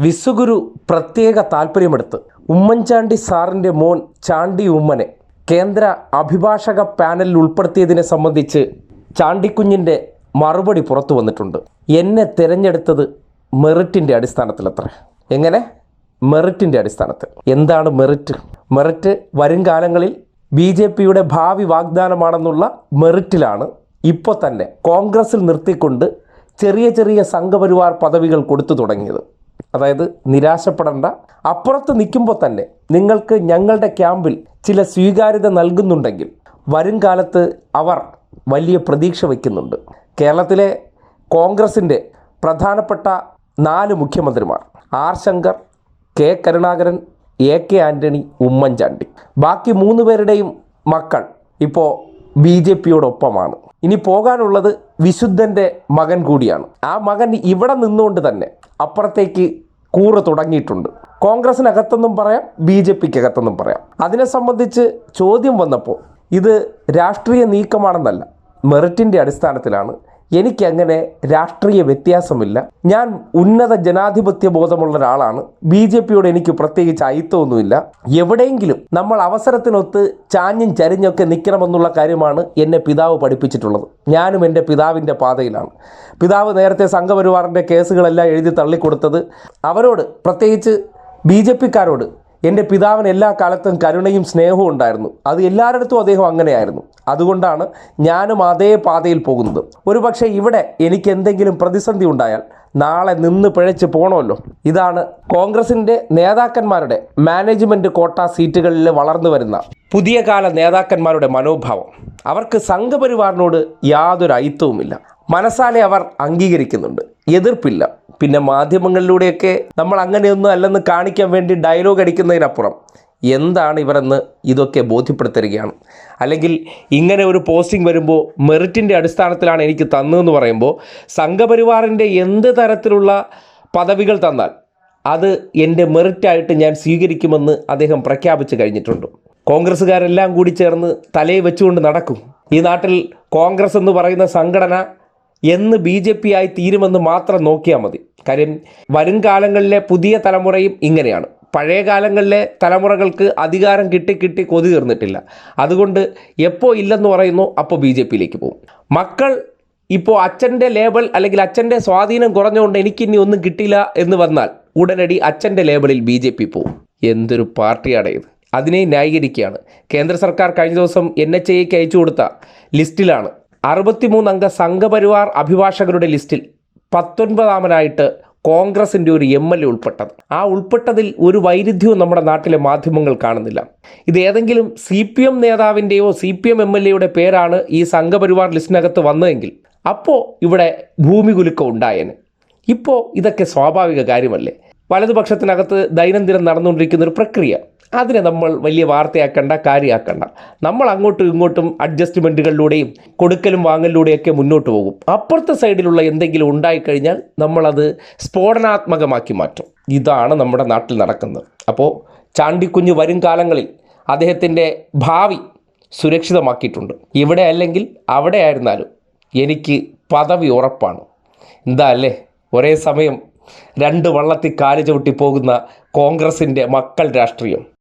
വിശ്വഗുരു പ്രത്യേക താല്പര്യമെടുത്ത് ഉമ്മൻചാണ്ടി സാറിന്റെ മോൻ ചാണ്ടി ഉമ്മനെ കേന്ദ്ര അഭിഭാഷക പാനലിൽ ഉൾപ്പെടുത്തിയതിനെ സംബന്ധിച്ച് ചാണ്ടിക്കുഞ്ഞിന്റെ മറുപടി പുറത്തു വന്നിട്ടുണ്ട്. എന്നെ തിരഞ്ഞെടുത്തത് മെറിറ്റിന്റെ അടിസ്ഥാനത്തിലത്ര. എങ്ങനെ? മെറിറ്റിന്റെ അടിസ്ഥാനത്തിൽ. എന്താണ് മെറിറ്റ്? മെറിറ്റ് വരും കാലങ്ങളിൽ ബി ജെ പിയുടെ ഭാവി വാഗ്ദാനമാണെന്നുള്ള മെറിറ്റിലാണ് ഇപ്പോൾ തന്നെ കോൺഗ്രസിൽ നിർത്തിക്കൊണ്ട് ചെറിയ ചെറിയ സംഘപരിവാർ പദവികൾ കൊടുത്തു തുടങ്ങിയത്. അതായത് നിരാശപ്പെടേണ്ട. അപ്പുറത്ത് നിൽക്കുമ്പോൾ തന്നെ നിങ്ങൾക്ക് ഞങ്ങളുടെ ക്യാമ്പിൽ ചില സ്വീകാര്യത നൽകുന്നുണ്ടെങ്കിൽ വരും കാലത്ത് അവർ വലിയ പ്രതീക്ഷ വയ്ക്കുന്നുണ്ട്. കേരളത്തിലെ കോൺഗ്രസിന്റെ പ്രധാനപ്പെട്ട നാല് മുഖ്യമന്ത്രിമാർ R Shankar K Karunakaran A K Antony Oommen Chandy. ബാക്കി മൂന്ന് പേരുടെയും മക്കൾ ഇപ്പോൾ ബി ജെ പിയോടൊപ്പമാണ്. ഇനി പോകാനുള്ളത് വിശുദ്ധന്റെ മകൻ കൂടിയാണ്. ആ മകൻ ഇവിടെ നിന്നുകൊണ്ട് തന്നെ അപ്പുറത്തേക്ക് കൂറ് തുടങ്ങിയിട്ടുണ്ട്. കോൺഗ്രസിനകത്തെന്നും പറയാം ബി ജെ പിക്ക് അകത്തെന്നും പറയാം. അതിനെ സംബന്ധിച്ച് ചോദ്യം വന്നപ്പോൾ ഇത് രാഷ്ട്രീയ നീക്കമാണെന്നല്ല മെറിറ്റിന്റെ അടിസ്ഥാനത്തിലാണ് എനിക്കങ്ങനെ രാഷ്ട്രീയ വ്യത്യാസമില്ല. ഞാൻ ഉന്നത ജനാധിപത്യ ബോധമുള്ള ഒരാളാണ്. ബി ജെ പിയോട് എനിക്ക് പ്രത്യേകിച്ച് അയിത്തമൊന്നുമില്ല. എവിടെയെങ്കിലും നമ്മൾ അവസരത്തിനൊത്ത് ചാഞ്ഞും ചരിഞ്ഞൊക്കെ നിൽക്കണമെന്നുള്ള കാര്യമാണ് എന്നെ പിതാവ് പഠിപ്പിച്ചിട്ടുള്ളത്. ഞാനും എന്റെ പിതാവിന്റെ പാതയിലാണ്. പിതാവ് നേരത്തെ സംഘപരിവാറിന്റെ കേസുകളെല്ലാം എഴുതി തള്ളിക്കൊടുത്തത് അവരോട് പ്രത്യേകിച്ച് ബി ജെ പിക്കാരോട് എന്റെ പിതാവിന് എല്ലാ കാലത്തും കരുണയും സ്നേഹവും ഉണ്ടായിരുന്നു. അത് എല്ലായിടത്തും അദ്ദേഹം അങ്ങനെയായിരുന്നു. അതുകൊണ്ടാണ് ഞാനും അതേ പാതയിൽ പോകുന്നത്. ഒരുപക്ഷെ ഇവിടെ എനിക്ക് എന്തെങ്കിലും പ്രതിസന്ധി ഉണ്ടായാൽ നാളെ നിന്ന് പിഴച്ച് പോകണമല്ലോ ഇതാണ് കോൺഗ്രസിന്റെ നേതാക്കന്മാരുടെ മാനേജ്മെന്റ് കോട്ട സീറ്റുകളിൽ വളർന്നു വരുന്ന പുതിയ കാല നേതാക്കന്മാരുടെ മനോഭാവം. അവർക്ക് സംഘപരിവാറിനോട് യാതൊരു അയിത്തവുമില്ല. മനസ്സാലെ അവർ അംഗീകരിക്കുന്നുണ്ട്. എതിർപ്പില്ല. പിന്നെ മാധ്യമങ്ങളിലൂടെയൊക്കെ നമ്മൾ അങ്ങനെയൊന്നും അല്ലെന്ന് കാണിക്കാൻ വേണ്ടി ഡയലോഗ് അടിക്കുന്നതിനപ്പുറം എന്താണ് ഇവരെന്ന് ഇതൊക്കെ ബോധ്യപ്പെടുത്തരികയാണ്. അല്ലെങ്കിൽ ഇങ്ങനെ ഒരു പോസ്റ്റിംഗ് വരുമ്പോൾ മെറിറ്റിന്റെ അടിസ്ഥാനത്തിലാണ് എനിക്ക് തന്നതെന്ന് പറയുമ്പോൾ സംഘപരിവാറിന്റെ എന്ത് തരത്തിലുള്ള പദവികൾ തന്നാൽ അത് എന്റെ മെറിറ്റായിട്ട് ഞാൻ സ്വീകരിക്കുമെന്ന് അദ്ദേഹം പ്രഖ്യാപിച്ചു കഴിഞ്ഞിട്ടുണ്ട്. കോൺഗ്രസ്സുകാരെല്ലാം കൂടി ചേർന്ന് തലയിൽ വെച്ചുകൊണ്ട് നടക്കും. ഈ നാട്ടിൽ കോൺഗ്രസ് എന്ന് പറയുന്ന സംഘടന എന്ന് ബി ജെ പി ആയി തീരുമെന്ന് മാത്രം നോക്കിയാൽ മതി. കാര്യം വരും കാലങ്ങളിലെ പുതിയ തലമുറയും ഇങ്ങനെയാണ്. പഴയ കാലങ്ങളിലെ തലമുറകൾക്ക് അധികാരം കിട്ടി കിട്ടി കൊതി തീർന്നിട്ടില്ല. അതുകൊണ്ട് എപ്പോൾ ഇല്ലെന്ന് പറയുന്നു അപ്പോൾ ബി ജെ പിയിലേക്ക് പോകും. മക്കൾ ഇപ്പോൾ അച്ഛന്റെ ലേബൽ അല്ലെങ്കിൽ അച്ഛന്റെ സ്വാധീനം കുറഞ്ഞുകൊണ്ട് എനിക്കിനി ഒന്നും കിട്ടില്ല എന്ന് വന്നാൽ ഉടനടി അച്ഛന്റെ ലേബലിൽ ബി ജെ പി പോകും. എന്തൊരു പാർട്ടിയാണ് ഇത്. അതിനെ ന്യായീകരിക്കുകയാണ്. കേന്ദ്ര സർക്കാർ കഴിഞ്ഞ ദിവസം എൻ എച്ച് ഐക്ക് അയച്ചു കൊടുത്ത ലിസ്റ്റിലാണ് അറുപത്തിമൂന്ന് അംഗ സംഘപരിവാർ അഭിഭാഷകരുടെ ലിസ്റ്റിൽ പത്തൊൻപതാമനായിട്ട് കോൺഗ്രസിന്റെ ഒരു എം എൽ എ ഉൾപ്പെട്ടത്. ആ ഉൾപ്പെട്ടതിൽ ഒരു വൈരുദ്ധ്യവും നമ്മുടെ നാട്ടിലെ മാധ്യമങ്ങൾ കാണുന്നില്ല. ഇത് ഏതെങ്കിലും C P M നേതാവിന്റെയോ C P M M L എയുടെ പേരാണ് ഈ സംഘപരിവാർ ലിസ്റ്റിനകത്ത് വന്നതെങ്കിൽ അപ്പോൾ ഇവിടെ ഭൂമി കുലുക്കം ഉണ്ടായേനെ. ഇപ്പോൾ ഇതൊക്കെ സ്വാഭാവിക കാര്യമല്ലേ? വലതുപക്ഷത്തിനകത്ത് ദൈനംദിനം നടന്നുകൊണ്ടിരിക്കുന്ന ഒരു പ്രക്രിയ. അതിനെ നമ്മൾ വലിയ വാർത്തയാക്കേണ്ട കാര്യമാക്കണ്ട നമ്മൾ അങ്ങോട്ടും ഇങ്ങോട്ടും അഡ്ജസ്റ്റ്മെന്റുകളിലൂടെയും കൊടുക്കലും വാങ്ങലിലൂടെയൊക്കെ മുന്നോട്ട് പോകും. അപ്പുറത്തെ സൈഡിലുള്ള എന്തെങ്കിലും ഉണ്ടായിക്കഴിഞ്ഞാൽ നമ്മളത് സ്ഫോടനാത്മകമാക്കി മാറ്റും. ഇതാണ് നമ്മുടെ നാട്ടിൽ നടക്കുന്നത്. അപ്പോൾ ചാണ്ടിക്കുഞ്ഞ് വരും കാലങ്ങളിൽ അദ്ദേഹത്തിന്റെ ഭാവി സുരക്ഷിതമാക്കിയിട്ടുണ്ട്. ഇവിടെ അല്ലെങ്കിൽ അവിടെ ആയിരുന്നാലും എനിക്ക് പദവി ഉറപ്പാണ്. എന്താ അല്ലേ? ഒരേ സമയം രണ്ട് വള്ളത്തിൽ കാൽ ചവിട്ടി പോകുന്ന കോൺഗ്രസിന്റെ മക്കൾ രാഷ്ട്രീയം.